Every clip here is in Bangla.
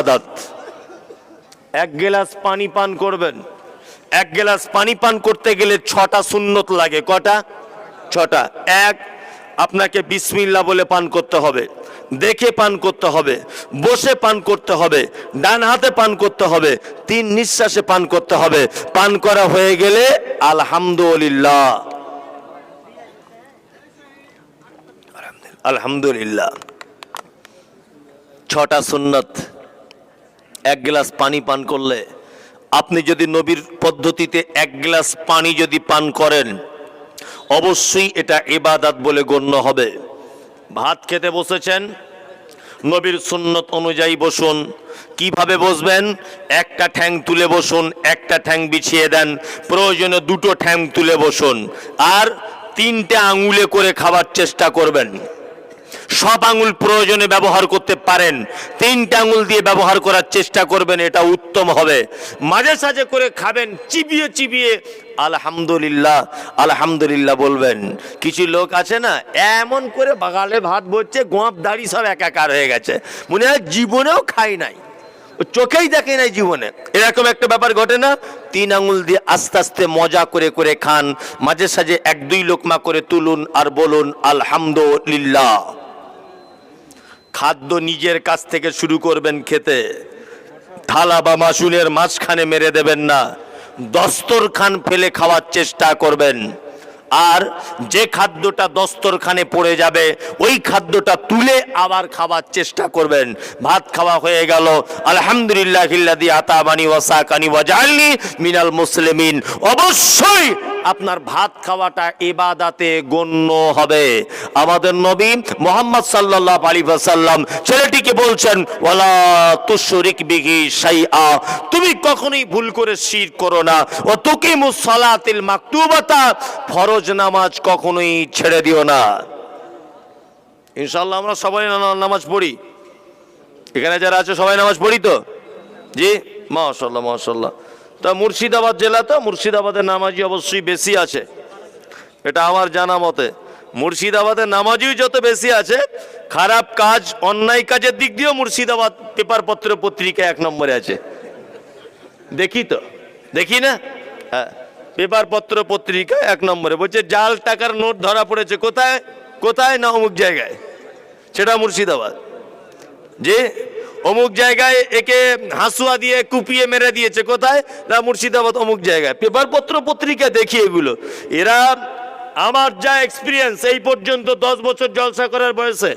আদাত। এক গ্লাস পানি পান করবেন। এক গ্লাস পানি পান করতে গেলে ছটা সুন্নত লাগে। কটা? ছটা। এক, আপনাকে বিসমিল্লা বলে পান করতে হবে। দেখে পান করতে হবে। বসে পান করতে হবে। ডান হাতে পান করতে হবে। তিন নিঃশ্বাসে পান করতে হবে। পান করা হয়ে গেলে আলহামদুলিল্লাহ। আলহামদুলিল্লাহ। ছটা সুন্নত। এক গ্লাস পানি পান করলে, আপনি যদি নবীর পদ্ধতিতে এক গ্লাস পানি যদি পান করেন, অবশ্যই এটা এবাদাত বলে গণ্য হবে। ভাত খেতে বসেছেন? নবীর সুন্নত অনুযায়ী বসুন। কীভাবে বসবেন? একটা ঠ্যাং তুলে বসুন, একটা ঠ্যাং বিছিয়ে দেন। প্রয়োজনে দুটো ঠ্যাং তুলে বসুন। আর তিনটে আঙুলে করে খাবার চেষ্টা করবেন। সব আঙুল প্রয়োজনে ব্যবহার করতে পারেন। তিনটা আঙুল দিয়ে ব্যবহার করার চেষ্টা করবেন, এটা উত্তম হবে। মাঝে সাঝে করে খাবেন, চিবিয়ে চিবিয়ে, আলহামদুলিল্লাহ আলহামদুলিল্লাহ বলবেন। কিছু লোক আছে না, এমন করে বাগালে ভাত বসছে গোঁপ দাড়ি সব একাকার হয়ে গেছে। মনে হয় জীবনেও খাই নাই। চোখেই দেখে নাই জীবনে। এরকম একটা ব্যাপার ঘটে না? তিন আঙুল দিয়ে আস্তে আস্তে মজা করে করে খান। মাঝে সাঝে এক দুই লোকমা করে তুলুন আর বলুন, আলহামদুলিল্লাহ। খাদ্য নিজের কাছ থেকে শুরু করবেন খেতে। থালা বা মাসুনের মাঝখানে মেরে দেবেন না। দস্তরখান ফেলে খাওয়ার চেষ্টা করবেন। আর যে খাদ্যটা দস্তরখানে পড়ে যাবে, ওই খাদ্যটা তুলে আবার খাওয়ার চেষ্টা করবেন। ভাত খাওয়া হয়ে গেল। আলহামদুলিল্লাহ হিল্লাদি আতাবানি ওয়াসাকানি ওয়াজালনি মিনাল মুসলিমিন। অবশ্যই আপনার ভাত খাওয়াটা এবাদাতে গণ্য হবে। আমাদের নবী মোহাম্মদ সাল্লাল্লাহু আলাইহি ওয়াসাল্লাম ছেলেটিকে বলছেন, ওয়ালা তুশরিক বিহি শাইআ। তুমি কখনোই ভুল করে শির করো না। ও তুকিমুস সালাতিল মাকতুবাতা। ফরজ নামাজ কখনোই ছেড়ে দিও না। ইনশাল্লাহ আমরা সবাই নামাজ পড়ি। এখানে যারা আছে সবাই নামাজ পড়ি তো? জি? মাশাল্লাহ মাশাল্লাহ তা মুর্শিদাবাদ জেলা তো মুর্শিদাবাদের নামাজি অবশ্যই বেশি আছে। এটা আমার জানা মতে। মুর্শিদাবাদের নামাজিও যত বেশি আছে, খারাপ কাজ, অন্যায় কাজের দিক দিয়েও মুর্শিদাবাদ পেপার পত্র পত্রিকা এক নম্বরে আছে। দেখি তো। দেখি না? হ্যাঁ পেপার পত্র পত্রিকা এক নম্বরে। বলছে, জাল টাকার নোট ধরা পড়েছে, কোথায়? কোথায়? না অমুক জায়গায়। সেটা মুর্শিদাবাদ। যে অমুক জায়গায় একে হাসুয়া দিয়ে কুপিয়ে মেরে দিয়েছে, কোথায়? না, মুর্শিদাবাদ, অমুক জায়গায়। পেপার পত্র পত্রিকা দেখি এগুলো। এরা আমার যা এক্সপিরিয়েন্স এই পর্যন্ত দশ বছর জলসা করার বয়সে।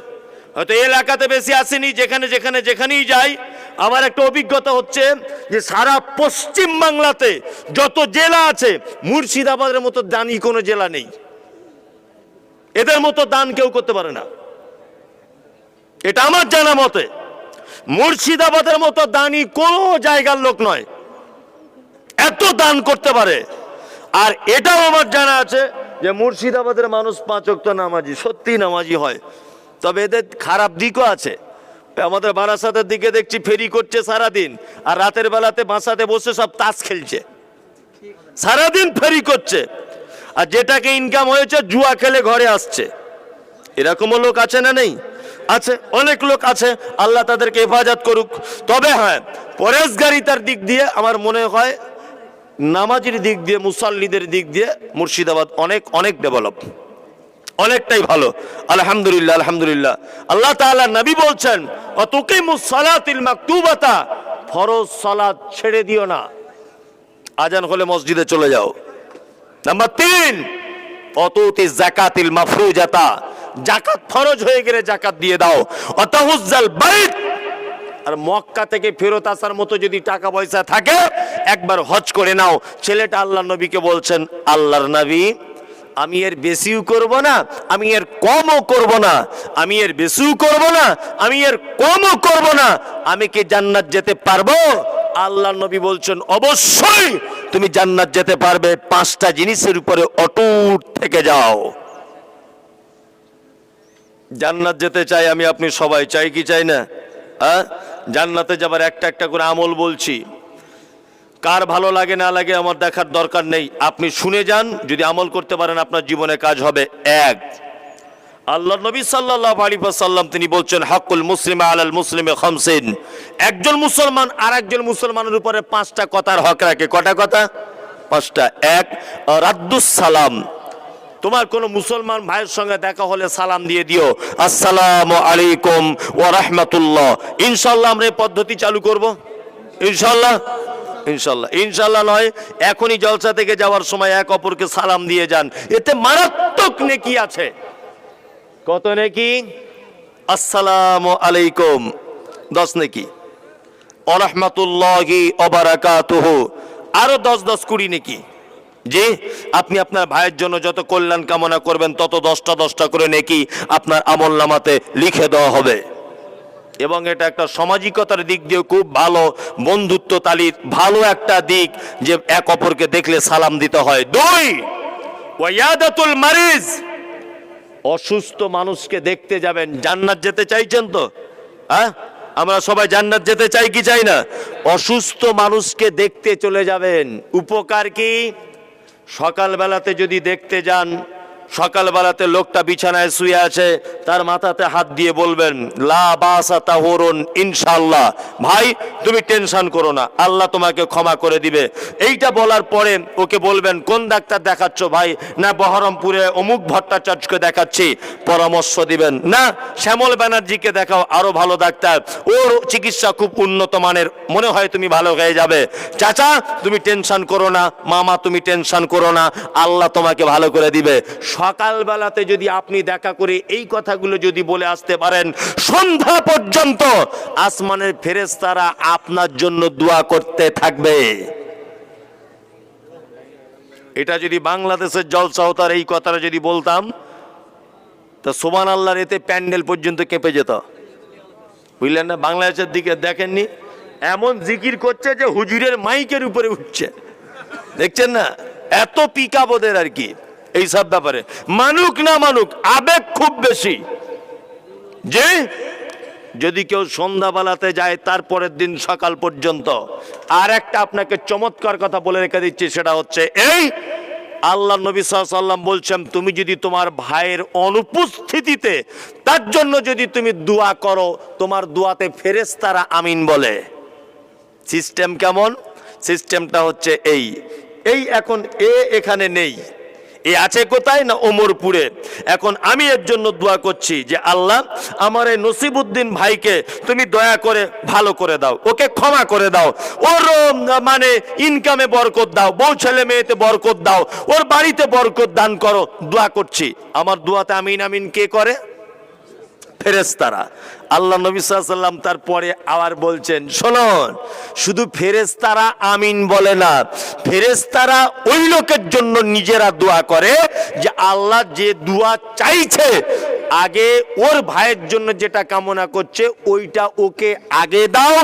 হয়তো এলাকাতে বেশি আসেনি, যেখানে যেখানে, যেখানেই যাই। আমার একটা অভিজ্ঞতা হচ্ছে যে সারা পশ্চিম বাংলাতে যত জেলা আছে, মুর্শিদাবাদের মতো দানি কোনো জেলা নেই। এদের মতো দান কেউ করতে পারে না। এটা আমার জানা মতে। মুর্শিদাবাদের মতো দানি কোনো জায়গার লোক নয়। এত দান করতে পারে। আর এটাও আমার জানা আছে যে মুর্শিদাবাদের মানুষ পাঁচ ওয়াক্ত নামাজি, সত্যি নামাজি হয়। তবে এদের খারাপ দিকও আছে। আমাদের বারাসাতের দিকে দেখছি ফেরি করছে সারাদিন, আর রাতের বেলাতে বাসাতে বসে সব তাস খেলছে। সারাদিন ফেরি করছে। আর যেটাকে ইনকাম হয়েছে, জুয়া খেলে ঘরে আসছে। এরকমও লোক আছে না নেই? আছে, অনেক লোক আছে, আল্লাহ তাদেরকে হেফাজত করুক। তবে হ্যাঁ পরেশগারিতার দিক দিয়ে আমার মনে হয় নামাজির দিক দিয়ে, মুসাল্লিদের দিক দিয়ে মুর্শিদাবাদ অনেক অনেক ডেভেলপ। অনেকটাই ভালো। আলহামদুলিল্লাহ আলহামদুলিল্লাহ। আল্লাহ তাআলা নবী বলছেন সালাতিল মাকতুবাতা। ফরজ সালাত ছেড়ে দিও না। আজান হলে মসজিদে চলে যাও। নাম্বার তিন, অতুতি জাকাতিল মাফরুজাতা। জাকাত ফরজ হয়ে গেলে জাকাত দিয়ে দাও। অতাহুজ্জাল বাইত আর মক্কা থেকে ফেরত আসার মতো যদি টাকা পয়সা থাকে, একবার হজ করে নাও। ছেলেটা আল্লাহ নবীকে বলছেন, আল্লাহর নবী, আমি এর বেশিও করব না, আমি এর কমও করব না, আমি এর বেশিও করব না, আমি এর কমও করব না, আমি কি জান্নাত যেতে পারব? আল্লাহ নবী বলছেন, অবশ্যই, তুমি জান্নাত যেতে পারবে, পাঁচটা জিনিসের উপরে অটুট থেকে যাও। জান্নাত যেতে চাই আমি, আপনি সবাই চাই কি চাই না? হ্যাঁ? জান্নাতে যাবার একটা একটা করে আমল বলছি। কার ভালো লাগে না লাগে আমার দেখার দরকার নেই। আপনি শুনে যান, যদি আমল করতে পারেন আপনার জীবনে কাজ হবে এক। আল্লাহ নবী সাল্লাল্লাহু আলাইহি ওয়াসাল্লাম তিনি বলছেন, হাক্কুল মুসলিম আলাল মুসলিমে খামসিন। একজন মুসলমান আর একজন মুসলমানের উপরে পাঁচটা কথার হক রাখে। কটা কথা? পাঁচটা। এক, রাদ্দুস সালাম। তোমার কোন মুসলমান ভাইয়ের সঙ্গে দেখা হলে সালাম দিয়ে দিও। আসসালামু আলাইকুম ওয়া রাহমাতুল্লাহ। ইনশাআল্লাহ আমরা এই পদ্ধতি চালু করব। ইনশাল্লাহ ইনশাল্লাহ ইনশাল্লাহ নয়, এখনই জলসা থেকে যাওয়ার সময় এক অপরকে সালাম দিয়ে যান। এতে মারাত্মক নেকি আছে। কত নেকি? আসসালামু আলাইকুম। দশ নেকি। অরহমাতুল্লাহি অবারাকাতুহু আরও দশ দশ কুড়ি নেকি। যে আপনি আপনার ভাইয়ের জন্য যত কল্যাণ কামনা করবেন, তত দশটা দশটা করে নেকি আপনার আমল নামাতে লিখে দেওয়া হবে। এবং এটা একটা সামাজিকতার দিক দিয়ে খুব ভালো বন্ধুত্ব তালির ভালো একটা দিক যে এক অপরকে দেখলে সালাম দিতে হয়। দুই ওয়াদাতুল মারিজ, অসুস্থ মানুষকে দেখতে যাবেন। জান্নাত যেতে চাইছেন তো? হ্যাঁ? আমরা সবাই জান্নাত যেতে চাই কি চাই না? অসুস্থ মানুষকে দেখতে চলে যাবেন। উপকার কি? সকালবেলাতে যদি দেখতে যান সকালবেলাতে লোকটা বিছানায় শুয়ে আছে, তার মাথাতে হাত দিয়ে বলবেন, লা বাসা তাহরুন ইনশাল্লাহ ভাই, তুমি টেনশন করো না, আল্লাহ তোমাকে ক্ষমা করে দিবে। এইটা বলার পরে ওকে বলবেন, কোন ডাক্তার দেখাচ্ছ ভাই? না, বহরমপুরে অমুক ভট্টাচার্যকে দেখাচ্ছি। পরামর্শ দিবেন, না, শ্যামল ব্যানার্জিকে দেখাও, আরও ভালো ডাক্তার। ওর চিকিৎসা খুব উন্নত মানের, মনে হয় তুমি ভালো হয়ে যাবে। চাচা, তুমি টেনশন করো না, মামা তুমি টেনশন করো না, আল্লাহ তোমাকে ভালো করে দিবে। সকালবেলাতে যদি আপনি দেখা করে এই কথাগুলো যদি বলে আসতে পারেন, সন্ধ্যা পর্যন্ত আসমানের ফেরেশতারা আপনার জন্য দোয়া করতে থাকবে। এটা যদি বাংলাদেশের জলসাহতার এই কথাটা যদি বলতাম, তা সোমান আল্লাহর এতে প্যান্ডেল পর্যন্ত কেঁপে যেত। বুঝলেন না? বাংলাদেশের দিকে দেখেননি? এমন জিকির করছে যে হুজুরের মাইকের উপরে উঠছে। দেখছেন না? এত ওদের আর কি। এইসব ব্যাপারে। মানুক না মানুক, আবেগ খুব বেশি। যে যদি কেউ সন্ধ্যাবেলাতে যায় তারপরের দিন সকাল পর্যন্ত। আর একটা আপনাকে চমৎকার কথা বলে রেখে দিচ্ছি, সেটা হচ্ছে এই, আল্লাহ নবী সাল্লাম বলছেন, তুমি যদি তোমার ভাইয়ের অনুপস্থিতিতে, তার জন্য যদি তুমি দোয়া করো, তোমার দোয়াতে ফেরেশতারা আমিন বলে। সিস্টেম কেমন? সিস্টেমটা হচ্ছে এই। এই এখন এ এখানে নেই। এ আছে কোথায় না ওমরপুরে? এখন আমি এর জন্য দোয়া করছি যে আল্লাহ আমার এই নসিবুদ্দিন ভাইকে তুমি দয়া করে ভালো করে দাও, ওকে ক্ষমা করে দাও। ওর মানে ইনকামে বরকত দাও, বউ ছেলে মেয়েতে বরকত দাও, ওর বাড়িতে বরকত দান করো, দোয়া করছি। আমার দোয়াতে আমিন আমিন কে করে? ফেরেস্তারা আল্লাহ নবী সাল্লাম তারপরে আবার বলছেন, শোনন, শুধু ফেরেস্তারা আমিন বলে না ফেরেস্তারা ওই লোকের জন্য নিজেরা দোয়া করে যে আল্লাহ যে দোয়া চাইছে, আগে ওর ভাইয়ের জন্য যেটা কামনা করছে, ওইটা ওকে আগে দাও,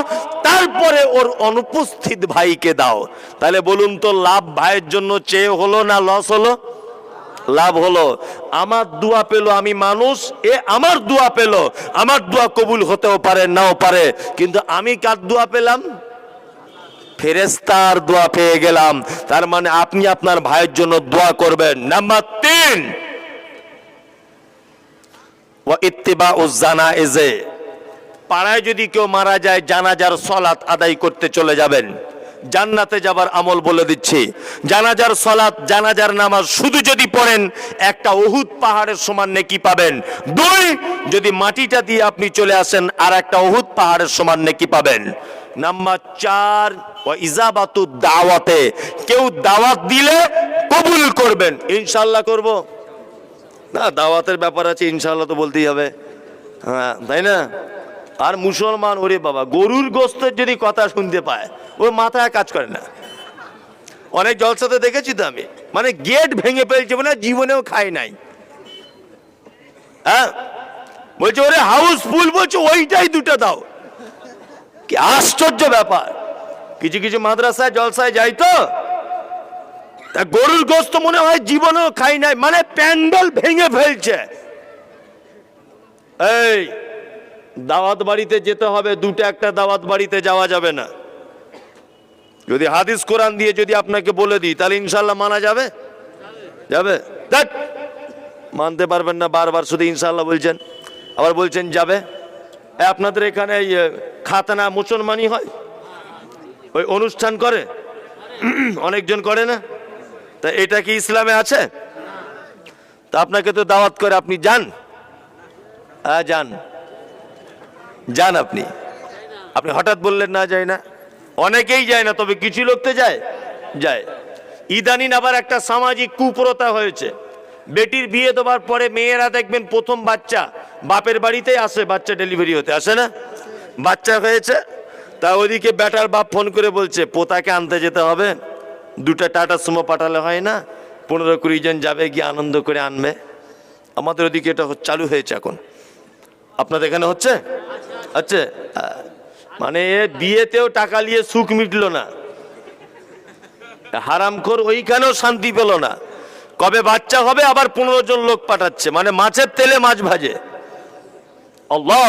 তারপরে ওর অনুপস্থিত ভাইকে দাও। তাহলে বলুন তো, লাভ ভাইয়ের জন্য চেয়ে হলো না লস হলো? লাভ হলো, আমার দোয়া পেল আমি মানুষ, এ আমার দোয়া পেল, আমার দোয়া কবুল হতেও পারে, নাও পারে। কিন্তু আমি কার দোয়া পেলাম? ফেরেস্তার দোয়া পেয়ে গেলাম। তার মানে আপনি আপনার ভাইয়ের জন্য দোয়া করবেন। নাম্বার তিন ইত্তিবা ও জানা এজে পাড়ায় যদি কেউ মারা যায়, জানাজার সলাৎ আদায় করতে চলে যাবেন। জান্নাতে যাবার আমল বলে দিচ্ছি। জানাজার সলাৎ জানাজার নামাজ শুধু যদি পড়েন, একটা ওহুদ পাহাড়ের সমান নেকি পাবেন। দুই, যদি মাটিটা দিয়ে আপনি চলে আসেন আর একটা ওহুদ পাহাড়ের সমান নেকি পাবেন। নাম্বার চার ইজাবাতু দাওয়াতে, কেউ দাওয়াত দিলে কবুল করবেন। ইনশাল্লাহ করব। না, দাওয়াতের ব্যাপার আছে ইনশাল্লাহ তো বলতেই হবে। হ্যাঁ তাই না? আর মুসলমান, ওরে বাবা, গরুর গোস্তের যদি কথা শুনতে পায়, ওর মাথায় কাজ করে না। অনেক জলসাতে দেখেছি তো আমি মানে গেট ভেঙে ফেলছে মানে জীবনেও খাই নাই। হ্যাঁ? বলছে, ওরে হাউস ফুল, বলছে, ওইটাই দুটো দাও। কি আশ্চর্য ব্যাপার। কিছু কিছু মাদ্রাসায়, জলসায় যাই তো, তা গরুর গোস্ত মনে হয় জীবনেও খাই নাই মানে প্যান্ডেল ভেঙে ফেলছে। এই দাওয়াত বাড়িতে যেতে হবে, দুটো একটা দাওয়াত বাড়িতে যাওয়া যাবে না। যদি হাদিস কোরআন দিয়ে যদি আপনাকে বলে দিই, তাহলে ইনশাল্লাহ মানা যাবে? যাবে? দেখ মানতে পারবেন না, বারবার শুধু ইনশাল্লাহ বলছেন। আবার বলছেন, যাবে? আপনাদের এখানে খাতানা মুসলমানই হয়? ওই অনুষ্ঠান করে? অনেকজন করে না? তা এটা কি ইসলামে আছে? তা আপনাকে তো দাওয়াত করে, আপনি যান। হ্যাঁ যান। যান আপনি। আপনি হঠাৎ বললেন, না যায় না। অনেকেই যায় না, তবে কিছু লোক তো যায়। যায়। ইদানিন আবার একটা সামাজিক কুপ্রতা হয়েছে। বেটির বিয়ে দেওয়ার পরে মেয়েরা দেখবেন প্রথম বাচ্চা বাপের বাড়িতেই আসে, বাচ্চা ডেলিভারি হতে। আসে না? বাচ্চা হয়েছে, তা ওদিকে বেটার বাপ ফোন করে বলছে, পোতাকে আনতে যেতে হবে। দুটা টাটা সুমো পাঠালে হয় না। পনেরো কুড়ি জন যাবে গিয়ে আনন্দ করে আনবে। আমাদের ওদিকে এটা চালু হয়েছে এখন। আপনাদের এখানে হচ্ছে? আচ্ছা মানে বিয়েতেও টাকা নিয়ে সুখ মিটলো না। হারামখোর ওইখানেও শান্তি পেল না। কবে বাচ্চা হবে, আবার পনেরো জন লোক পাঠাচ্ছে। মানে মাছের তেলে মাছ ভাজে। আল্লাহ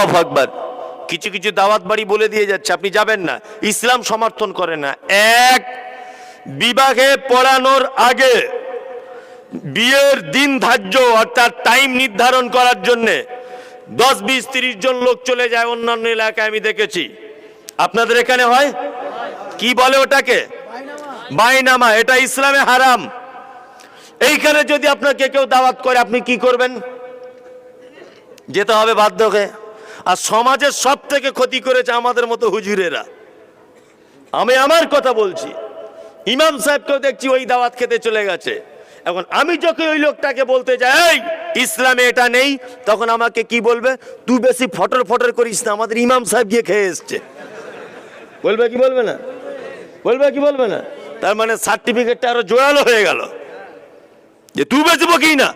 কিছু কিছু দাওয়াত বাড়ি বলে দিয়ে যাচ্ছে, আপনি যাবেন না। ইসলাম সমর্থন করে না। এক, বিবাহে পড়ানোর আগে বিয়ের দিন ধার্য অর্থাৎ টাইম নির্ধারণ করার জন্যে দশ, বিশ, তিরিশ জন লোক চলে যায় অন্যান্য এলাকায়, আমি দেখেছি। আপনাদের এখানে হয়? কি বলে ওটাকে? বাইনামা, এটা ইসলামে হারাম। এইখানে যদি আপনাকে কেউ দাওয়াত করে, আপনি কি করবেন? যেতে হবে বাধ্য হয়ে। আর সমাজের সব থেকে ক্ষতি করেছে আমাদের মতো হুজুরেরা। আমি আমার কথা বলছি। ইমাম সাহেবকেও দেখছি ওই দাওয়াত খেতে চলে গেছে। এখন আমি যখন ওই লোকটাকে বলতে যাই ইসলামে এটা নেই, তখন আমাকে কি বলবে? তুই বেশি ফটর ফটর করিস না, আমাদের ইমাম সাহেব গিয়ে খেয়ে এসছে। বলবে কি বলবে না? বলবে কি বলবে না? তার মানে সার্টিফিকেটটা আরও জোরালো হয়ে গেল। যে তুই বেচবো কি না।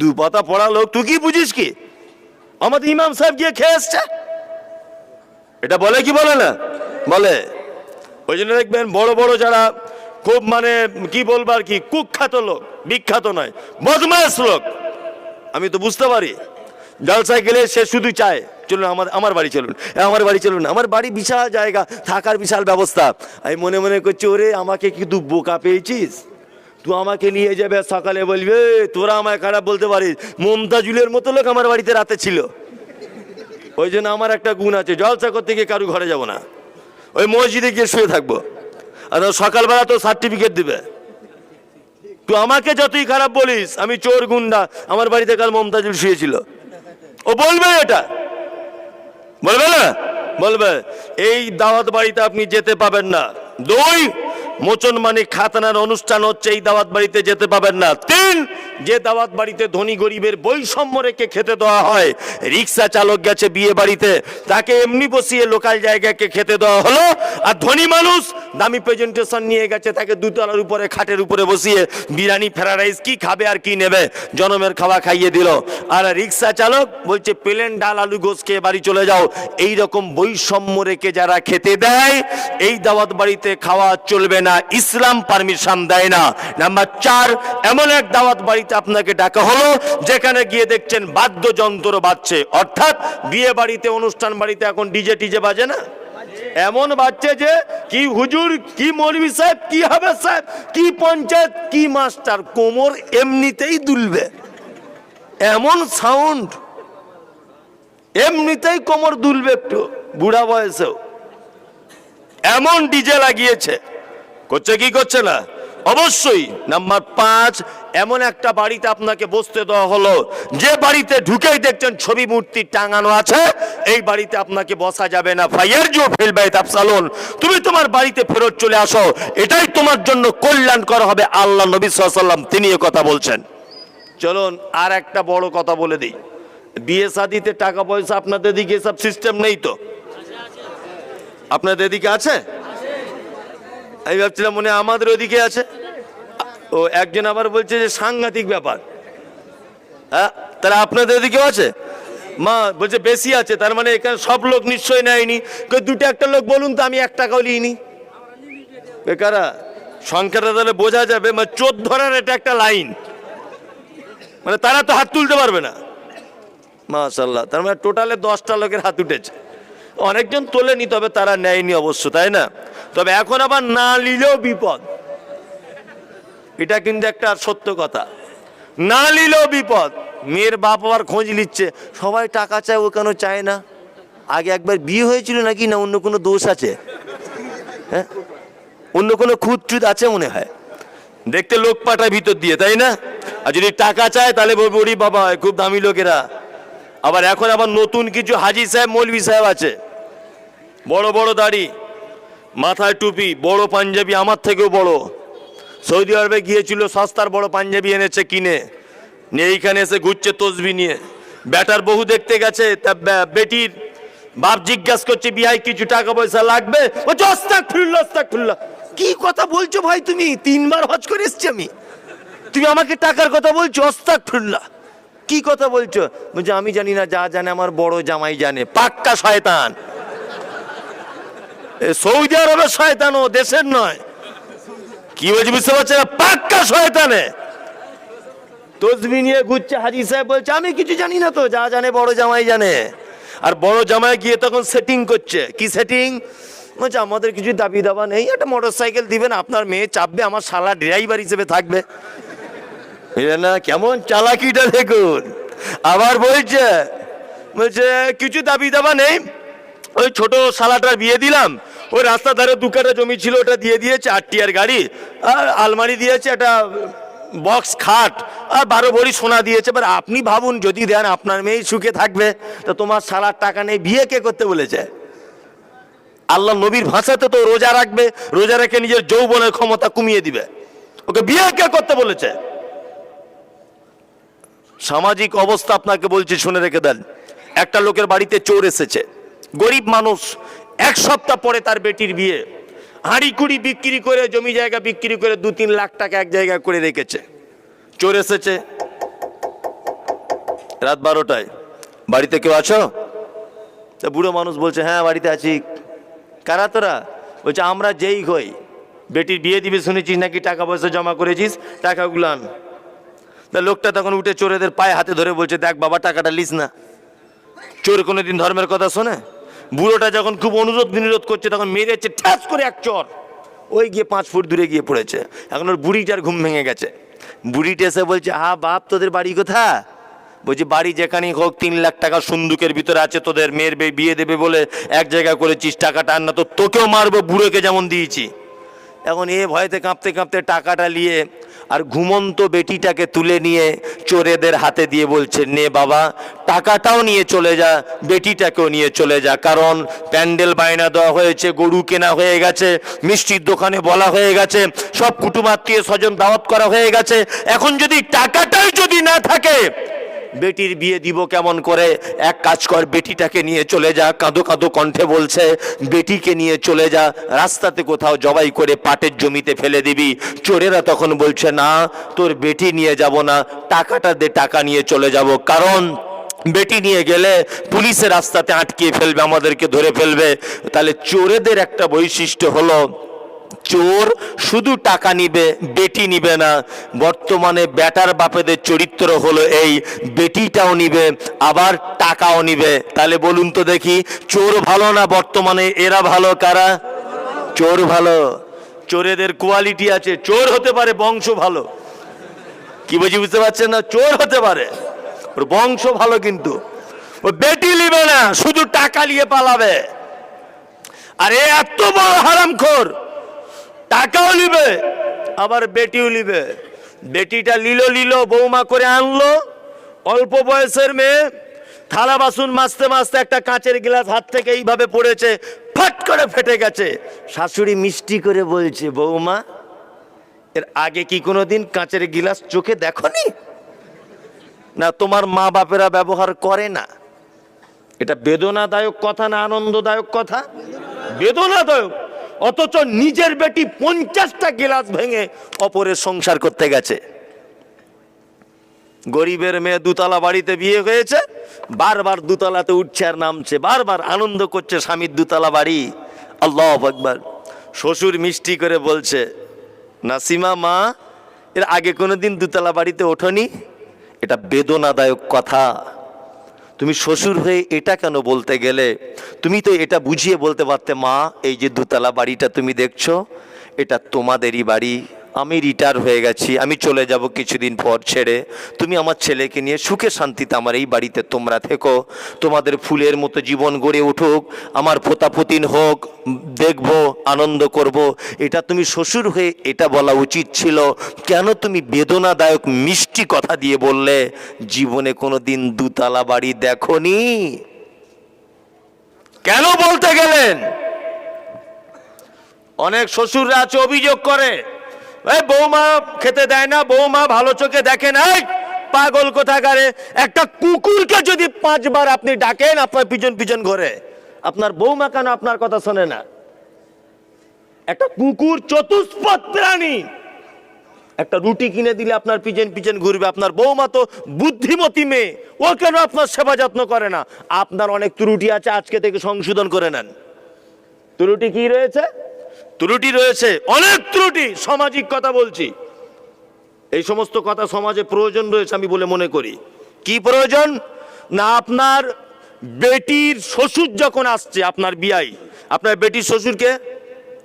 দু পাতা পড়া লোক, তুই কি বুঝিস কি? আমাদের ইমাম সাহেব গিয়ে খেয়ে এসছে। এটা বলে কি বলে না? বলে, ওই জন্য দেখবেন বড় বড় যারা খুব মানে কি বলব আর কি, কুখ্যাত লোক, বিখ্যাত নয়, বদমাস লোক। আমি তো বুঝতে পারি। জলসায় গেলে সে শুধু চায়। চলুন, আমার আমার বাড়ি চলুন। আমার বাড়ি চলুন। আমার বাড়ি বিশাল জায়গা, থাকার বিশাল ব্যবস্থা। আমি মনে মনে করছি, ওরে, আমাকে কি তুই বোকা পেয়েছিস? তুই আমাকে নিয়ে যাবে সকালে বলবে তোরা আমায় খারাপ বলতে পারিস। মমতাজুলের মতো লোক আমার বাড়িতে রাতে ছিল। ওই জন্য আমার একটা গুণ আছে, জলসা করতে গিয়ে কারু ঘরে যাব না। ওই মসজিদে গিয়ে শুয়ে থাকব। আর সকালবেলা তো সার্টিফিকেট দিবে। তুই আমাকে যতই খারাপ বলিস, আমি চোর গুন্ডা, আমার বাড়িতে কাল মমতাজুল শুয়েছিল। ও বলবে এটা। বলবে না? বলবে, এই দাওয়াত বাড়িতে আপনি যেতে পাবেন না। দুই মোচন মানে খাতানার অনুষ্ঠান হচ্ছে, এই দাওয়াত বাড়িতে যেতে পাবেন না। তিন, যে দাওয়াত বাড়িতে ধনী গরিবের বৈষম্য রেখে খেতে দেওয়া হয়, রিক্সা চালক গেছে বিয়ে বাড়িতে, তাকে এমনি বসিয়ে লোকাল জায়গাকে খেতে দেওয়া হলো, আর ধনী মানুষ দামি প্রেজেন্টেশন নিয়ে গেছে, তাকে দুতলার উপরে, খাটের উপরে বসিয়ে বিরিয়ানি ফ্রাইড রাইস কি খাবে আর কি নেবে, জনমের খাওয়া খাইয়ে দিল। আর রিক্সা চালক বলছে, প্লেন ডাল, আলু গোস খেয়ে বাড়ি চলে যাও। এই রকম বৈষম্য রেখে যারা খেতে দেয়, এই দাওয়াত বাড়িতে খাওয়া চলবে না। ইসলাম পারমিশন দেয় না। নাম্বার চার, এমন এক দাওয়াত বাড়িতে আপনাকে ডাকা হলো, যেখানে গিয়ে দেখছেন বাদ্যযন্ত্র বাজছে। অর্থাৎ বিয়ে বাড়িতে, অনুষ্ঠান বাড়িতে এখন ডিজে টিজে বাজে না? এমন বাচ্চা যে কি হুজুর, কি মৌলভী সাহেব, কি হবে সাহেব, কি পঞ্চায়েত, কি মাস্টার, কোমর এমনিতেই দুলবে। এমন সাউন্ড। এমনিতেই কোমর দুলবে একটু, বুড়া বয়সেও। এমন ডিজে লাগিয়েছে। করছে কি করছে না? অবশ্যই নাম্বার পাঁচ, এমন একটা বাড়িতে আপনাকে বসতে দেওয়া হলো। যে বাড়িতে ঢুকেই দেখছেন ছবি মূর্তি টাঙানো আছে, এই বাড়িতে আপনাকে বসা যাবে না। ফাইয়ার জো ফেলবে তাপসালন তুমি তোমার বাড়িতে ফেরত চলে আসো। এটাই তোমার জন্য কল্যাণ করা হবে আল্লাহ নবী সাল্লাম তিনি কথা বলছেন। চলুন, আর একটা বড় কথা বলে দিই। বিয়ে শাদিতে টাকা পয়সা আপনাদের দিকে সব সিস্টেম নেই তো? আপনাদের এদিকে আছে? আমি ভাবছিলাম মনে আমাদের ওদিকে আছে। ও একজন আবার বলছে যে সাংঘাতিক ব্যাপার। হ্যাঁ তাহলে আপনাদের এদিকেও আছে? মা বলছে বেশি আছে, তার মানে এখানে সব লোক নিশ্চয়ই নেয়নি। কই দুটো একটা লোক বলুন তো, আমি এক টাকাও নিইনি বেকারা সংখ্যাটা তাহলে বোঝা যাবে মানে চোদ্দ ধরার এটা একটা লাইন। মানে তারা তো হাত তুলতে পারবে না। মাশাল্লাহ তার মানে টোটালে দশটা লোকের হাত উঠেছে। অনেকজন তোলে তোলেনি তবে তারা নেয়নি অবশ্য, তাই না? তবে এখন আবার না নিলেও বিপদ। এটা কিন্তু একটা সত্য কথা। না নিলেও বিপদ। মেয়ের বাপ আবার খোঁজ নিচ্ছে, সবাই টাকা চায়, ও কেন চায় না? আগে একবার বিয়ে হয়েছিল নাকি, না অন্য কোনো দোষ আছে? হ্যাঁ? অন্য কোনো খুঁত টুত আছে মনে হয়? দেখতে লোক পাঠায় ভিতর দিয়ে, তাই না? আর যদি টাকা চায়, তাহলে বলব বাবা, খুব দামি লোকেরা। আবার এখন আবার নতুন কিছু হাজি সাহেব, মৌলভি সাহেব আছে। বড় বড় দাড়ি, মাথায় টুপি, বড় পাঞ্জাবি আমার থেকেও বড়। সৌদি আরবে গিয়েছিল, সস্তার বড় পাঞ্জাবি এনেছে, কিনে। নিয়ে এইখানে এসে ঘুরছে, তসবি নিয়ে। ব্যাটার বহু দেখতে গেছে, তা বেটির বাপ জিজ্ঞাসা করছে, বিহাই, কিছু টাকা পয়সা লাগবে? ও অস্তাক ফিরল অস্তাক ফিরল কি কথা বলছো ভাই তুমি? তিনবার হজ করে এসছি আমি। তুমি আমাকে টাকার কথা বলছো অস্তাক ফিরলা কি কথা বলছো? বলছে, আমি জানি না, যা জানে আমার বড় জামাই জানে। পাক্কা শয়তান। সৌদি শয়তান ও দেশের নয়। কি বলছি বুঝতে পারছে পাক্কা শয়তানে। তসবি নিয়ে ঘুরছে হাজি সাহেব বলছে, আমি কিছু জানি না তো, যা জানে বড় জামাই জানে। আর বড় জামাই গিয়ে তখন সেটিং করছে। কি সেটিং বলছে, আমাদের কিছু দাবি দাবা নেই, একটা মোটর সাইকেল দিবেন, আপনার মেয়ে চাপবে, আমার শালা ড্রাইভার হিসেবে থাকবে। না কেমন চালাকিটা দেখুন। আবার বলছে বলছে, কিছু দাবি দাবা নেই, ওই ছোট শালাটার বিয়ে দিলাম ওই রাস্তার ধারে দু জমি ছিল, ওটা দিয়ে দিয়েছে আট টিয়ার গাড়ি। আর আলমারি দিয়েছে, একটা বক্স, খাট, আর বারো ভরি সোনা দিয়েছে। এবার আপনি ভাবুন, যদি দেন, আপনার মেয়েই সুখে থাকবে, তো তোমার শালার টাকা নেই, বিয়ে কে করতে বলেছে? আল্লাহ নবীর ভাষাতে তো রোজা রাখবে, রোজা রেখে নিজের যৌবনের ক্ষমতা কমিয়ে দিবে। ওকে বিয়ে কে করতে বলেছে? সামাজিক অবস্থা আপনাকে বলছি, শুনে রেখে দেন। একটা লোকের বাড়িতে চোর এসেছে। গরিব মানুষ এক সপ্তাহ পরে তার বেটির বিয়ে। হাঁড়ি কুড়ি বিক্রি করে, জমি জায়গা বিক্রি করে দু তিন লাখ টাকা এক জায়গায় করে রেখেছে। চোর এসেছে। রাত বারোটায়। বাড়িতে কেউ আছো? তা বুড়ো মানুষ বলছে হ্যাঁ বাড়িতে আছি। কারা তোরা? বলছে, আমরা যেই হই। বেটির বিয়ে দিবে শুনেছিস নাকি? টাকা পয়সা জমা করেছিস, টাকাগুলো আন। তা লোকটা তখন উঠে চোরেদের পায়ে হাতে ধরে বলছে, দেখ বাবা, টাকাটা লিস না। চোর কোনোদিন ধর্মের কথা শোনে? বুড়োটা যখন খুব অনুরোধ বিনিরোধ করছে, তখন মেরেছে ঠাস করে এক চর। ওই গিয়ে পাঁচ ফুট দূরে গিয়ে পড়েছে। এখন ওর বুড়িটার ঘুম ভেঙে গেছে। বুড়িটা এসে বলছে, হা, বাপ, তোদের বাড়ি কোথা বলছি, বাড়ি যেখানেই হোক, তিন লাখ টাকা সুন্দুকের ভিতরে আছে, তোদের মেয়ের বিয়ে দেবে বলে এক জায়গা করেছিস, টাকাটা আর না, তো তোকেও মারবো, বুড়োকে যেমন দিয়েছি। এখন এ ভয়েতে কাঁপতে কাঁপতে টাকাটা নিয়ে আর ঘুমন্ত বেটিটাকে তুলে নিয়ে চোরেদের হাতে দিয়ে বলছে, নে বাবা, টাকাটাও নিয়ে চলে যা, বেটিটাকেও নিয়ে চলে যা। কারণ প্যান্ডেল বায়না দেওয়া হয়েছে, গরু কেনা হয়ে গেছে, মিষ্টির দোকানে বলা হয়ে গেছে, সব কুটুমাত্মীয় স্বজন দাওয়াত করা হয়ে গেছে। এখন যদি টাকাটাই যদি না থাকে বেটির বিয়ে দিব কেমন করে? এক কাজ কর, বেটিটাকে নিয়ে চলে যা, কাঁদো কাঁদো কণ্ঠে বলছে, বেটিকে নিয়ে চলে যা, রাস্তাতে কোথাও জবাই করে পাটের জমিতে ফেলে দিবি। চোরেরা তখন বলছে, না, তোর বেটি নিয়ে যাব না, টাকাটা দে, টাকা নিয়ে চলে যাব। কারণ, বেটি নিয়ে গেলে পুলিশের রাস্তাতে আটকিয়ে ফেলবে, আমাদেরকে ধরে ফেলবে। তাহলে চোরেদের একটা বৈশিষ্ট্য হলো চোর শুধু টাকা নিবে, বেটি নিবে না। বর্তমানে ব্যাটার বাপেদের চরিত্র হলো এই, বেটিটাও নিবে, আবার টাকাও নিবে। তাহলে বলুন তো দেখি, চোর ভালো না বর্তমানে? এরা ভালো কারা? চোর ভালো। চোরেদের কোয়ালিটি আছে। চোর হতে পারে, বংশ ভালো। কি বুঝি বুঝতে পারছেন না? চোর হতে পারে। ওর বংশ ভালো কিন্তু। ও বেটি নিবে না, শুধু টাকা নিয়ে পালাবে। আর এত বড় হারামখোর! টাকাও নিবে, আবার বেটিও নিবে। বেটিটা লিলো লিলো বৌমা করে আনলো। অল্প বয়সের মেয়ে, থালা বাসন মাজতে মাজতে একটা কাঁচের গ্লাস হাত থেকে এইভাবে পড়েছে, ফাট করে ফেটে গেছে। শাশুড়ি মিষ্টি করে বলছে, বৌমা, এর আগে কি কোনো দিন কাঁচের গিলাস চোখে দেখনি? না, তোমার মা বাপেরা ব্যবহার করে না। এটা বেদনাদায়ক কথা না আনন্দদায়ক কথা? বেদনাদায়ক। অথচ নিজের বেটি পঞ্চাশটা গিলাস ভেঙে অপরের সংসার করতে গেছে। গরিবের মেয়ে দুতলা বাড়িতে বিয়ে হয়েছে, বারবার দুতলাতে উঠছে আর নামছে, বারবার আনন্দ করছে স্বামীর দুতলা বাড়ি। আল্লাহ একবার শ্বশুর মিষ্টি করে বলছে, নাসিমা, মা, এর আগে কোনোদিন দুতলা বাড়িতে ওঠনি? এটা বেদনাদায়ক কথা। তুমি শ্বশুর হয়ে এটা কেন বলতে গেলে? তুমি তো এটা বুঝিয়ে বলতে পারতে, মা, এই যে দুতলা বাড়িটা তুমি দেখছ, এটা তোমাদেরই বাড়ি। আমি রিটায়ার হয়ে গেছি, আমি চলে যাব কিছুদিন পর ছেড়ে। তুমি আমার ছেলেকে নিয়ে সুখে শান্তিতে আমার এই বাড়িতে তোমরা থেকো। তোমাদের ফুলের মতো জীবন গড়ে উঠুক, আমার পোতাপতিন হোক, দেখব, আনন্দ করব। এটা তুমি শ্বশুর হয়ে এটা বলা উচিত ছিল। কেন তুমি বেদনাদায়ক, মিষ্টি কথা দিয়ে বললে, জীবনে কোনো দিন দুতলা বাড়ি দেখনি কেন বলতে গেলেন? অনেক শ্বশুররা আছে, অভিযোগ করে। বৌমা খেতে দেয় না, বৌমা ভালো চোখে দেখে না। পাগল কোথাকারে? একটা কুকুরকে যদি পাঁচবার আপনি ডাকেন, আপনার পিছন পিছন ঘরে। আপনার বৌমা কেন আপনার কথা শোনে না? একটা কুকুর চতুষ্পদ প্রাণী। একটা রুটি কিনে দিলে আপনার পিছন পিছন ঘুরবে। আপনার বৌমা তো বুদ্ধিমতী মেয়ে। ও কেন আপনার সেবা যত্ন করে না? আপনার অনেক ত্রুটি আছে, আজকে থেকে সংশোধন করে নেন। ত্রুটি কি রয়েছে? ত্রুটি রয়েছে, অনেক ত্রুটি, সামাজিক কথা বলছি। এই সমস্ত কথা সমাজে প্রয়োজন রয়েছে আমি বলে মনে করি। কি প্রয়োজন? না, আপনার বেটির শ্বশুর যখন আসছে, আপনার বিয়াই আপনার বেটির শ্বশুরকে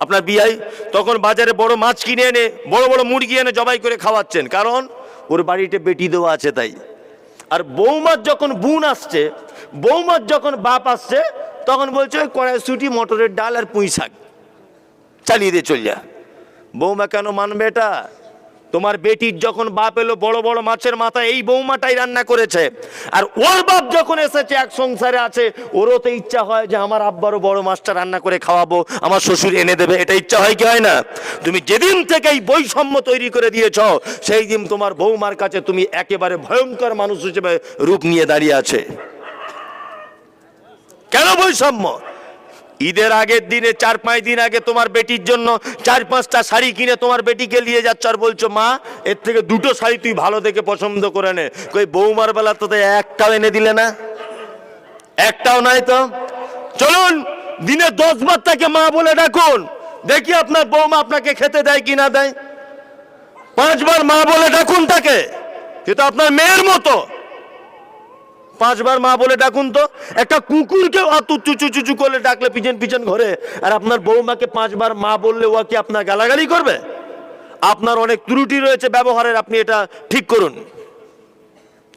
আপনার বিয়াই তখন বাজারে বড় মাছ কিনে এনে, বড় বড় মুরগি এনে জবাই করে খাওয়াচ্ছেন। কারণ ওর বাড়িতে বেটি দেওয়া আছে তাই। আর বৌমার যখন বোন আসছে, বৌমার যখন বাপ আসছে, তখন বলছে কড়াইশুটি, মটরের ডাল আর পুঁই শাক। চালিয়ে দিয়ে চল যা। বৌমা কেন মানবে এটা? তোমার বেটির যখন বাপ এলো বড় বড় মাছের মাথা এই বৌমাটাই রান্না করেছে। আর ওর বাপ যখন এসেছে, এক সংসারে আছে, ওরও তো ইচ্ছা হয় যে আমার আব্বারও বড় মাছটা রান্না করে খাওয়াবো, আমার শ্বশুর এনে দেবে, এটা ইচ্ছা হয় কি হয় না? তুমি যেদিন থেকে এই বৈষম্য তৈরি করে দিয়েছ, সেই দিন তোমার বৌমার কাছে তুমি একেবারে ভয়ঙ্কর মানুষ হিসেবে রূপ নিয়ে দাঁড়িয়ে আছে। কেন বৈষম্য? ঈদের আগের দিনে, চার পাঁচ দিন আগে তোমার বেটির জন্য চার পাঁচটা শাড়ি কিনে তোমার বেটিকে নিয়ে যাচ্ছ আর বলছো, মা, এর থেকে দুটো শাড়ি তুই ভালো দেখে পছন্দ করে নে। কই, বৌমার বেলা তো একটাও এনে দিলে না? একটাও নাই তো? চলুন, দিনে দশ বার তাকে মা বলে ডাকুন। দেখি আপনার বৌমা আপনাকে খেতে দেয় কি না দেয়। পাঁচবার মা বলে ডাকুন তাকে কিন্তু আপনার মেয়ের মতো। পাঁচবার মা বলে ডাকুন তো। একটা কুকুরকে অত চুচু চুচু করলে ডাকলে পিছন পিছন ঘরে। আর আপনার বৌমাকে পাঁচবার মা বললে ও কি আপনার গালাগালি করবে? আপনার অনেক ত্রুটি রয়েছে ব্যবহারের, আপনি এটা ঠিক করুন।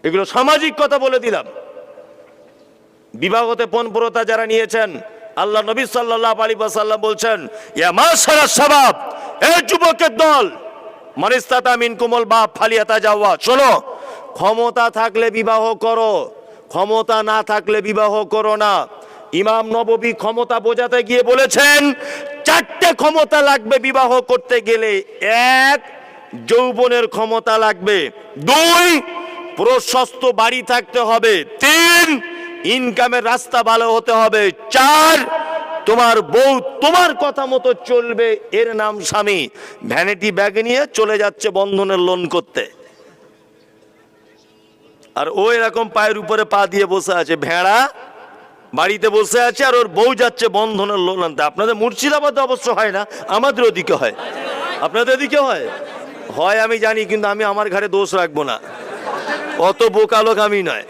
এগুলো সামাজিক কথা বলে দিলাম। বিবাহতে পণপ্রতা যারা নিয়েছেন, আল্লাহ নবী সাল্লাহ আলী সাল্লাম বলছেন সবাব এ যুবকের দল মানিস্তাতা মিন কুমল বাপ ফালিয়াতা যাওয়া চলো ক্ষমতা থাকলে বিবাহ করো। ক্ষমতা না থাকলে বিবাহ করো না। ইমাম নববী ক্ষমতা বোঝাতে গিয়ে বলেছেন, চারটে ক্ষমতা লাগবে বিবাহ করতে গেলে। এক, যৌবনের ক্ষমতা লাগবে। দুই, প্রশস্ত বাড়ি থাকতে হবে। তিন ইনকামের রাস্তা ভালো হতে হবে। চার, তোমার বউ তোমার কথা মতো চলবে, এর নাম স্বামী। ভ্যানিটি ব্যাগ নিয়ে চলে যাচ্ছে বন্ধনের লোন করতে। আর ও এরকম পায়ের উপরে পা দিয়ে বসে আছে, ভেড়া বাড়িতে বসে আছে আর ওর বউ যাচ্ছে বন্ধনের লোন আনতে। আপনাদের মুর্শিদাবাদে অবশ্য হয় না, আমাদের ওদিকে হয়। আপনাদের ওদিকে হয়? হয় আমি জানি, কিন্তু আমি আমার ঘরে দোষ রাখব না। অত বোকা লোক আমি নয়।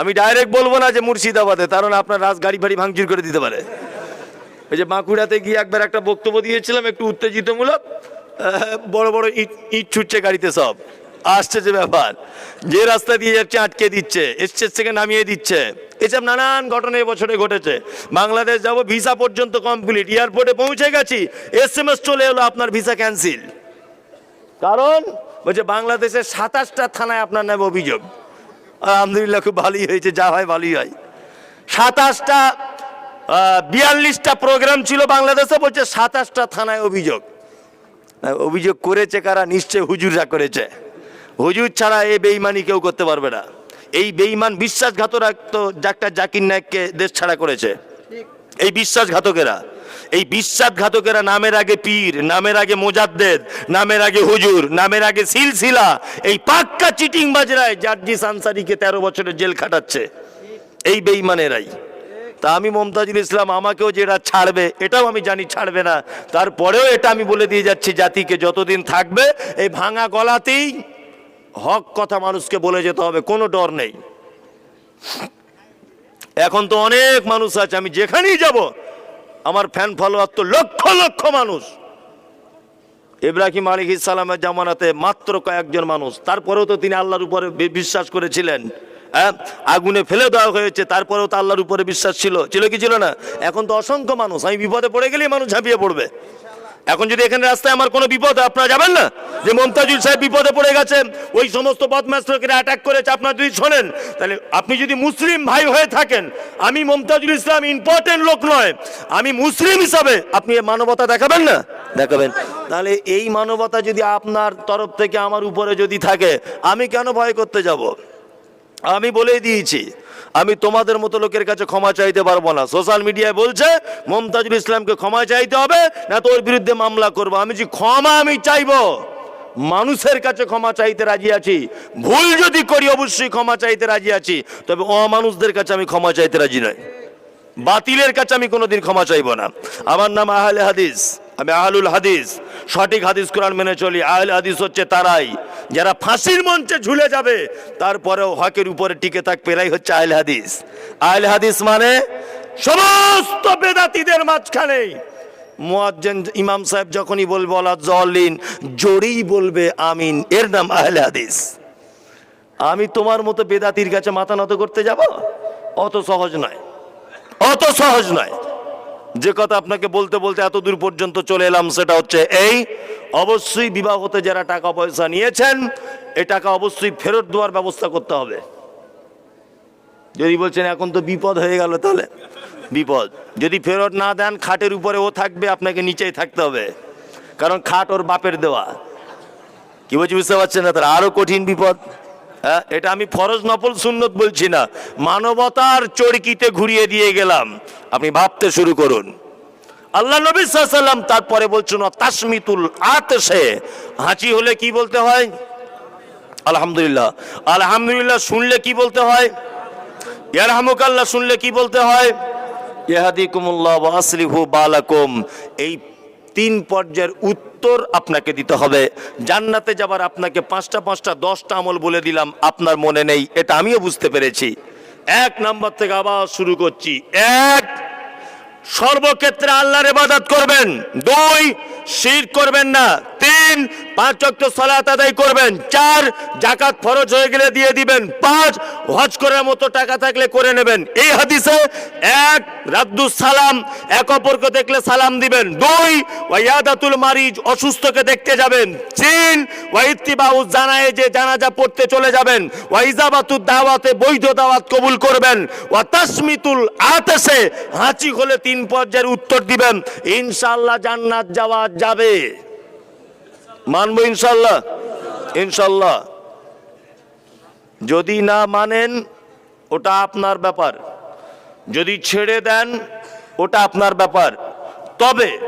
আমি ডাইরেক্ট বলব না যে মুর্শিদাবাদে কারণ আপনার রাজ গাড়ি ফাড়ি ভাঙচুর করে দিতে পারে। ওই যে বাঁকুড়াতে গিয়ে একবার একটা বক্তব্য দিয়েছিলাম, একটু উত্তেজিতমূলক বড় বড় ইট ইট ছুটছে গাড়িতে সব। আসছে যে ব্যাপার। যে রাস্তা দিয়ে যাচ্ছে আটকে দিচ্ছে স্টেজ থেকে নামিয়ে দিচ্ছে। এসব নানান ঘটনা বছরে ঘটেছে। বাংলাদেশ যাব, ভিসা পর্যন্ত কমপ্লিট এয়ারপোর্টে পৌঁছে গেছি এস এম এস চলে এলো আপনার ভিসা ক্যান্সেল কারণ বলছে বাংলাদেশের সাতাশটা থানায় আপনার নামে অভিযোগ। আলহামদুলিল্লাহ খুব ভালোই হয়েছে, যা হয় ভালোই হয়। সাতাশটা বিয়াল্লিশটা প্রোগ্রাম ছিল বাংলাদেশে, বলছে সাতাশটা থানায় অভিযোগ। অভিযোগ করেছে কারা? নিশ্চয় হুজুররা করেছে। হুজুর ছাড়া এই বেইমানি কেউ করতে পারবে না। এই বেইমান বিশ্বাসঘাতরা তো ডাক্তার জাকির নায়ককে দেশ ছাড়া করেছে। এই বিশ্বাসঘাতকেরা এই বিশ্বাসঘাতকেরা নামের আগে পীর, নামের আগে মোজাদ্দেদ, নামের আগে হুজুর, নামের আগে সিলসিলা, এই পাক্কা চিটিং বাজরায় জার্জি সানসারিকে তেরো বছরের জেল খাটাচ্ছে। এই বেইমানেরাই তা আমি মমতাজুল ইসলাম, আমাকেও যেটা ছাড়বে, এটাও আমি জানি ছাড়বে না। তারপরেও এটা আমি বলে দিয়ে যাচ্ছি জাতিকে, যতদিন থাকবে, এই ভাঙা গলাতেই হক কথা মানুষকে বলে যেতে হবে, কোনো ডর নেই। এখন তো অনেক মানুষ আছে, আমি যেখানেই যাব, আমার ফ্যান ফলোয়ার তো লক্ষ লক্ষ মানুষ। ইব্রাহিম আলী ইসালামের জামানাতে মাত্র কয়েকজন মানুষ, তারপরেও তো তিনি আল্লাহর উপরে বিশ্বাস করেছিলেন। হ্যাঁ আগুনে ফেলে দেওয়া হয়েছে, তারপরেও তো আল্লাহর উপরে বিশ্বাস ছিল। ছিল কি ছিল না? এখন তো অসংখ্য মানুষ, আমি বিপদে পড়ে গেলেই মানুষ ঝাঁপিয়ে পড়বে। এখন যদি এখানে রাস্তায় আমার কোনো বিপদ, আপনারা যাবেন না? যে মমতাজুল সাহেব বিপদে পড়ে গেছেন ওই সমস্ত বদমাস অ্যাটাক করেছে, আপনারা যদি শোনেন, তাহলে আপনি যদি মুসলিম ভাই হয়ে থাকেন, আমি মমতাজুল ইসলাম ইম্পর্টেন্ট লোক নয়, আমি মুসলিম হিসাবে আপনি মানবতা দেখাবেন না? দেখাবেন। তাহলে এই মানবতা যদি আপনার তরফ থেকে আমার উপরে যদি থাকে, আমি কেন ভয় করতে যাব? আমি বলেই দিয়েছি আমি তোমাদের মতো লোকের কাছে ক্ষমা চাইতে পারব না। সোশ্যাল মিডিয়ায় বলছে, মমতাজুল ইসলামকে ক্ষমা চাইতে হবে, না তোর বিরুদ্ধে মামলা করব। আমি যে ক্ষমা আমি চাইব, মানুষের কাছে ক্ষমা চাইতে রাজি আছি। ভুল যদি করি, অবশ্যই ক্ষমা চাইতে রাজি আছি। তবে অমানুষদের কাছে আমি ক্ষমা চাইতে রাজি নয় বাতিলের কাছে আমি কোনোদিন ক্ষমা চাইব না। আমার নাম আহলে হাদিস। আমি আহলুল হাদিস, সঠিক হাদিস কোরআন মেনে চলি। আহল হাদিস হচ্ছে তারাই। যারা ফাঁসির মঞ্চে ঝুলে যাবে, তারপরেও হকের উপরে টিকে থাকবে, এরাই হচ্ছে আহলে হাদিস। আহলে হাদিস মানে সমস্ত বেদাতিদের মাঝখানে। মুয়াজ্জিন ইমাম সাহেব যখনই বলবে আলা জলিন জোরেই বলবে, আমিন এর নাম আহলে হাদিস। আমি তোমার মতো বেদাতির কাছে মাথা নত করতে যাব? অত সহজ নয়। অত সহজ নয়। যে কথা আপনাকে বলতে বলতে এত দূর পর্যন্ত চলে এলাম, সেটা হচ্ছে এই, অবশ্যই বিবাহতে যারা টাকা পয়সা নিয়েছেন, এই টাকা অবশ্যই ফেরত দেওয়ার ব্যবস্থা করতে হবে। যদি বলছেন, এখন তো বিপদ হয়ে গেল তাহলে? বিপদ। যদি ফেরত না দেন, খাটের উপরে ও থাকবে, আপনাকে নিচেই থাকতে হবে। কারণ খাট ওর বাপের দেওয়া। কি বলছি, বুঝতে পারছেন না তার আরও কঠিন বিপদ। হ্যাঁ এটা আমি ফরজ নফল সুন্নত বলছি না। মানবতার চরকিতে ঘুরিয়ে দিয়ে গেলাম। আপনি ভাবতে শুরু করুন। আল্লাহ নবী সাল্লাম তারপরে বলছেন তাসমিতুল আতসে হাঁচি হলে কি বলতে হয়? আলহামদুলিল্লাহ। আলহামদুলিল্লাহ শুনলে কি বলতে হয়? ইয়ারহামুকাল্লাহ শুনলে কি বলতে হয়? এই তিন পর্যায়ের উত্তর আপনাকে দিতে হবে। জান্নাতে যাবার আপনাকে পাঁচটা পাঁচটা, দশটা আমল বলে দিলাম, আপনার মনে নেই, এটা আমিও বুঝতে পেরেছি। এক নাম্বার থেকে আবার শুরু করছি। এক, সর্বক্ষেত্রে আল্লাহর ইবাদত করবেন। দুই, শির করবেন না। তিন পাঁচ ওয়াক্ত সালাত আদায় করবেন। চার জাকাত ফরজ হয়ে গেলে দিয়ে দিবেন। পাঁচ, হজ করার মতো টাকা থাকলে করে নেবেন। এই হাদিসে এক রাদ্দুস সালাম, এক অপরকে দেখলে সালাম দিবেন। দুই, ওয়াইয়াদাতুল মারিজ, অসুস্থকে দেখতে যাবেন। তিন ওয়াইত্তিবাউ জানায় যে জানাজা পড়তে চলে যাবেন। ওয়াইজাবাতুদ দাওয়াতে বৈধ দাওয়াত কবুল করবেন। ওয়া তাসমিতুল আতাসে, হাঁচি হলে তিন পর্যায়ের উত্তর দিবেন। ইনশাআল্লাহ জান্নাত যাওয়া যাবে। মানবো ইনশাল্লাহ। ইনশাল্লাহ। যদি না মানেন, ওটা আপনার ব্যাপার। যদি ছেড়ে দেন, ওটা আপনার ব্যাপার। তবে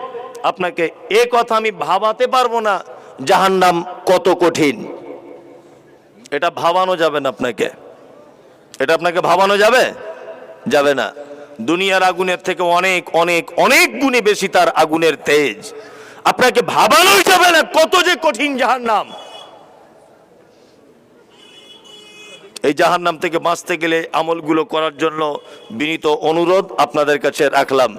আপনাকে এ কথা আমি ভাবাতে পারব না, জাহান্নাম কত কঠিন। এটা ভাবানো যাবে না আপনাকে। এটা আপনাকে ভাবানো যাবে? যাবে না। দুনিয়ার আগুনের থেকে অনেক অনেক অনেক গুণে বেশি তার আগুনের তেজ। আপনাকে ভাবানোই যাবে না, কত যে কঠিন জাহান্নাম। এই জাহান্নাম থেকে বাঁচতে গেলে আমলগুলো করার জন্য বিনীত অনুরোধ আপনাদের কাছে রাখলাম।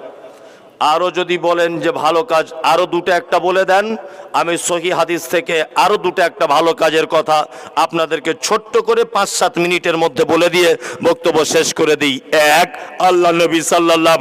আরও যদি বলেন যে ভালো কাজ, আরও দুটো একটা বলে দেন। আমি সহি হাদিস থেকে আরও দুটো একটা ভালো কাজের কথা আপনাদেরকে ছোট্ট করে পাঁচ সাত মিনিটের মধ্যে বলে দিয়ে বক্তব্য শেষ করে দিই। এক, আল্লাহ নবী সাল্লাহ